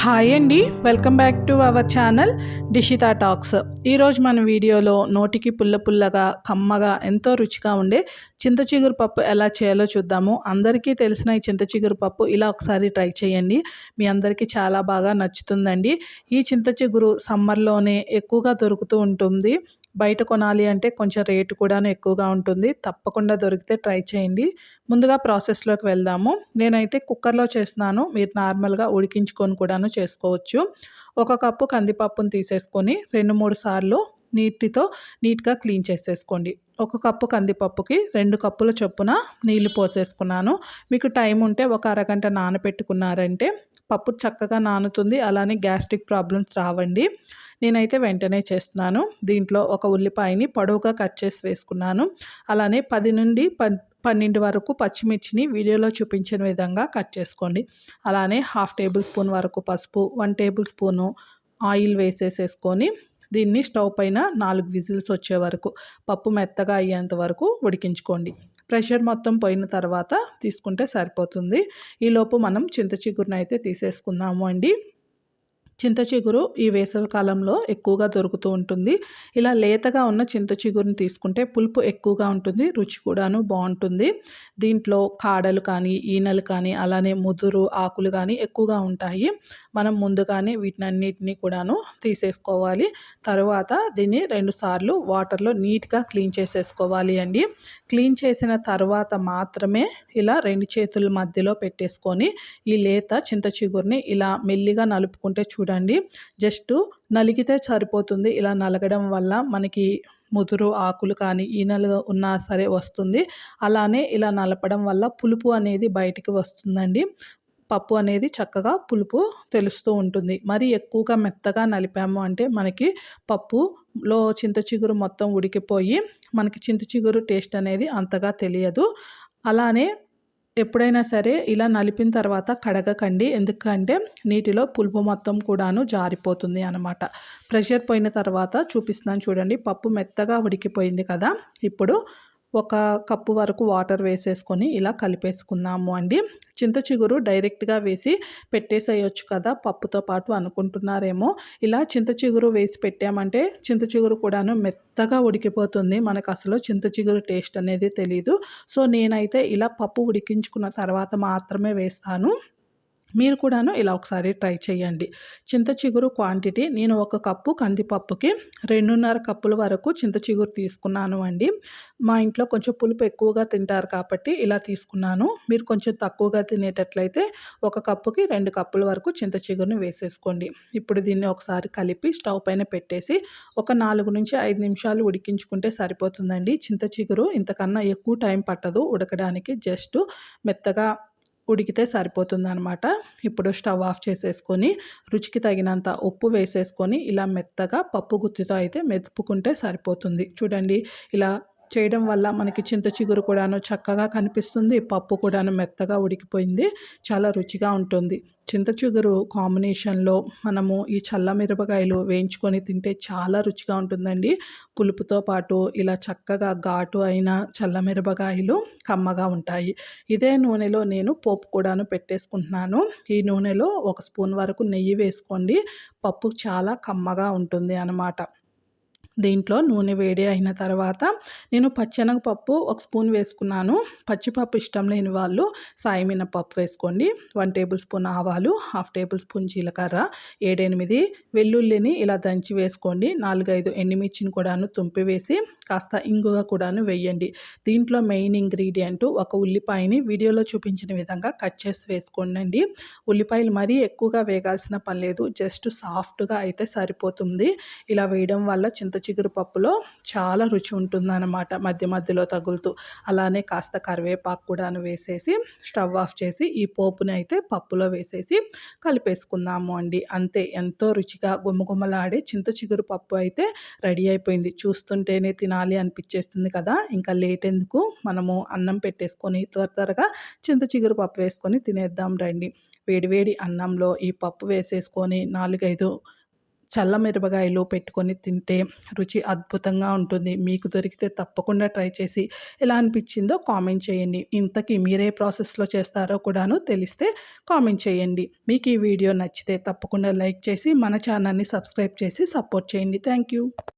Hi అండి welcome back to our channel Dishita talks ఈరోజు మన వీడియోలో నోటికి పుల్ల పుల్లగా కమ్మగా ఎంతో రుచిగా ఉండే చింత చిగురు పప్పు ఎలా చేయాలో చూద్దాము. అందరికీ తెలిసిన ఈ చింత చిగురు పప్పు ఇలా ఒకసారి ట్రై చేయండి. మీ అందరికీ చాలా బాగా నచ్చుతుందండి. ఈ చింత చిగురు సమ్మర్లోనే ఎక్కువగా దొరుకుతూ ఉంటుంది. బయట కొనాలి అంటే కొంచెం రేటు కూడా ఎక్కువగా ఉంటుంది. తప్పకుండా దొరికితే ట్రై చేయండి. ముందుగా ప్రాసెస్లోకి వెళ్దాము. నేనైతే కుక్కర్లో చేస్తున్నాను. మీరు నార్మల్గా ఉడికించుకొని కూడాను చేసుకోవచ్చు. ఒక కప్పు కందిపప్పును తీసేసుకొని రెండు మూడు సార్లు నీటితో నీట్గా క్లీన్ చేసేసుకోండి. ఒక కప్పు కందిపప్పుకి రెండు కప్పుల చొప్పున నీళ్ళు పోసేసుకున్నాను. మీకు టైం ఉంటే ఒక అరగంట నానబెట్టుకున్నారంటే పప్పు చక్కగా నానుతుంది. అలానే గ్యాస్ట్రిక్ ప్రాబ్లమ్స్ రావండి. నేనైతే వెంటనే చేస్తున్నాను. దీంట్లో ఒక ఉల్లిపాయని పొడవుగా కట్ చేసి వేసుకున్నాను. అలానే పది నుండి పన్నెండు వరకు పచ్చిమిర్చిని వీడియోలో చూపించిన విధంగా కట్ చేసుకోండి. అలానే హాఫ్ టేబుల్ స్పూన్ వరకు పసుపు వన్ టేబుల్ స్పూను ఆయిల్ వేసేసేసుకొని దీన్ని స్టవ్ పైన నాలుగు విజిల్స్ వచ్చే వరకు పప్పు మెత్తగా అయ్యేంత వరకు ఉడికించుకోండి. ప్రెషర్ మొత్తం పోయిన తర్వాత తీసుకుంటే సరిపోతుంది. ఈలోపు మనం చింత చిగురునైతే తీసేసుకుందాము అండి. చింత చిగురు ఈ వేసవి కాలంలో ఎక్కువగా దొరుకుతూ ఉంటుంది. ఇలా లేతగా ఉన్న చింత చిగురుని తీసుకుంటే పులుపు ఎక్కువగా ఉంటుంది రుచి కూడాను బాగుంటుంది. దీంట్లో కాడలు కానీ ఈనెలు కానీ అలానే ముదురు ఆకులు కానీ ఎక్కువగా ఉంటాయి. మనం ముందుగానే వీటినన్నిటిని కూడాను తీసేసుకోవాలి. తర్వాత దీన్ని రెండుసార్లు వాటర్లో నీట్గా క్లీన్ చేసేసుకోవాలి అండి. క్లీన్ చేసిన తర్వాత మాత్రమే ఇలా రెండు చేతుల మధ్యలో పెట్టేసుకొని ఈ లేత చింత చిగురిని ఇలా మెల్లిగా నలుపుకుంటే చూడ చూడండి. జస్ట్ నలిగితే సరిపోతుంది. ఇలా నలగడం వల్ల మనకి ముదురు ఆకులు కానీ ఈనలు ఉన్నా సరే వస్తుంది. అలానే ఇలా నలపడం వల్ల పులుపు అనేది బయటికి వస్తుందండి. పప్పు అనేది చక్కగా పులుపు తెలుస్తూ ఉంటుంది. మరి ఎక్కువగా మెత్తగా నలిపాము అంటే మనకి పప్పులో చింత చిగురు మొత్తం ఉడికిపోయి మనకి చింత చిగురు టేస్ట్ అనేది అంతగా తెలియదు. అలానే ఎప్పుడైనా సరే ఇలా నలిపిన తర్వాత కడగకండి. ఎందుకంటే నీటిలో పులుపు మొత్తం కూడాను జారిపోతుంది అనమాట ప్రెషర్ పోయిన తర్వాత చూపిస్తున్నాను చూడండి. పప్పు మెత్తగా ఉడికిపోయింది కదా. ఇప్పుడు ఒక కప్పు వరకు వాటర్ వేసేసుకొని ఇలా కలిపేసుకుందాము అండి. చింత చిగురు డైరెక్ట్గా వేసి పెట్టేసేయచ్చు కదా పప్పుతో పాటు అనుకుంటున్నారేమో. ఇలా చింత చిగురు వేసి పెట్టామంటే చింత చిగురు కూడాను మెత్తగా ఉడికిపోతుంది. మనకు అసలు చింత చిగురు టేస్ట్ అనేది తెలీదు. సో నేనైతే ఇలా పప్పు ఉడికించుకున్న తర్వాత మాత్రమే వేస్తాను. మీరు కూడాను ఇలా ఒకసారి ట్రై చేయండి. చింత చిగురు క్వాంటిటీ నేను ఒక కప్పు కందిపప్పుకి రెండున్నర కప్పుల వరకు చింత చిగురు తీసుకున్నాను అండి. మా ఇంట్లో కొంచెం పులుపు ఎక్కువగా తింటారు కాబట్టి ఇలా తీసుకున్నాను. మీరు కొంచెం తక్కువగా తినేటట్లయితే ఒక కప్పుకి రెండు కప్పుల వరకు చింత చిగురుని వేసేసుకోండి. ఇప్పుడు దీన్ని ఒకసారి కలిపి స్టవ్ పైన పెట్టేసి ఒక నాలుగు నుంచి ఐదు నిమిషాలు ఉడికించుకుంటే సరిపోతుందండి. చింత చిగురు ఇంతకన్నా ఎక్కువ టైం పట్టదు ఉడకడానికి. జస్ట్ మెత్తగా ఉడికితే సరిపోతుంది అనమాట ఇప్పుడు స్టవ్ ఆఫ్ చేసేసుకొని రుచికి తగినంత ఉప్పు వేసేసుకొని ఇలా మెత్తగా పప్పు గుత్తితో అయితే మెతుపుకుంటే సరిపోతుంది. చూడండి ఇలా చేయడం వల్ల మనకి చింత చిగురు కూడాను చక్కగా కనిపిస్తుంది. పప్పు కూడాను మెత్తగా ఉడికిపోయింది. చాలా రుచిగా ఉంటుంది. చింత చిగురు కాంబినేషన్లో మనము ఈ చల్ల మిరపకాయలు వేయించుకొని తింటే చాలా రుచిగా ఉంటుందండి. పులుపుతో పాటు ఇలా చక్కగా ఘాటు అయిన చల్ల మిరపకాయలు కమ్మగా ఉంటాయి. ఇదే నూనెలో నేను పోపు కూడాను పెట్టేసుకుంటున్నాను. ఈ నూనెలో ఒక స్పూన్ వరకు నెయ్యి వేసుకోండి. పప్పు చాలా కమ్మగా ఉంటుంది అన్నమాట. దీంట్లో నూనె వేడి అయిన తర్వాత నేను పచ్చెనగపప్పు ఒక స్పూన్ వేసుకున్నాను. పచ్చిపప్పు ఇష్టం లేని వాళ్ళు సాయి మినపప్పు వేసుకోండి. వన్ టేబుల్ స్పూన్ ఆవాలు హాఫ్ టేబుల్ స్పూన్ జీలకర్ర ఏడెనిమిది వెల్లుల్లిని ఇలా దంచి వేసుకోండి. నాలుగైదు ఎండుమిర్చిని కూడాను తుంపి వేసి కాస్త ఇంగువ కూడాను వేయండి. దీంట్లో మెయిన్ ఇంగ్రీడియంట్ ఒక ఉల్లిపాయని వీడియోలో చూపించిన విధంగా కట్ చేసి వేసుకోండి ఉల్లిపాయలు మరీ ఎక్కువగా వేగాల్సిన పని లేదు. జస్ట్ సాఫ్ట్గా అయితే సరిపోతుంది. ఇలా వేయడం వల్ల చింత చిగురు పప్పులో చాలా రుచి ఉంటుందన్నమాట మధ్య మధ్యలో తగులుతూ. అలానే కాస్త కరివేపాకు కూడాను వేసేసి స్టవ్ ఆఫ్ చేసి ఈ పోపుని అయితే పప్పులో వేసేసి కలిపేసుకుందాము అండి. అంతే ఎంతో రుచిగా గుమ్మగుమ్మలాడే చింత చిగురు పప్పు అయితే రెడీ అయిపోయింది. చూస్తుంటేనే తినాలి అనిపించేస్తుంది కదా. ఇంకా లేట్ ఎందుకు? మనము అన్నం పెట్టేసుకొని త్వర త్వరగా చింత చిగురు పప్పు వేసుకొని తినేద్దాం రండి. వేడివేడి అన్నంలో ఈ పప్పు వేసేసుకొని నాలుగైదు చల్ల మిరపకాయలు పెట్టుకొని తింటే రుచి అద్భుతంగా ఉంటుంది. మీకు దొరికితే తప్పకుండా ట్రై చేసి ఎలా అనిపించిందో కామెంట్ చేయండి. ఇంతకీ మీరే ప్రాసెస్లో చేస్తారో కూడాను తెలిస్తే కామెంట్ చేయండి. మీకు ఈ వీడియో నచ్చితే తప్పకుండా లైక్ చేసి మన ఛానల్ని సబ్స్క్రైబ్ చేసి సపోర్ట్ చేయండి. Thank you.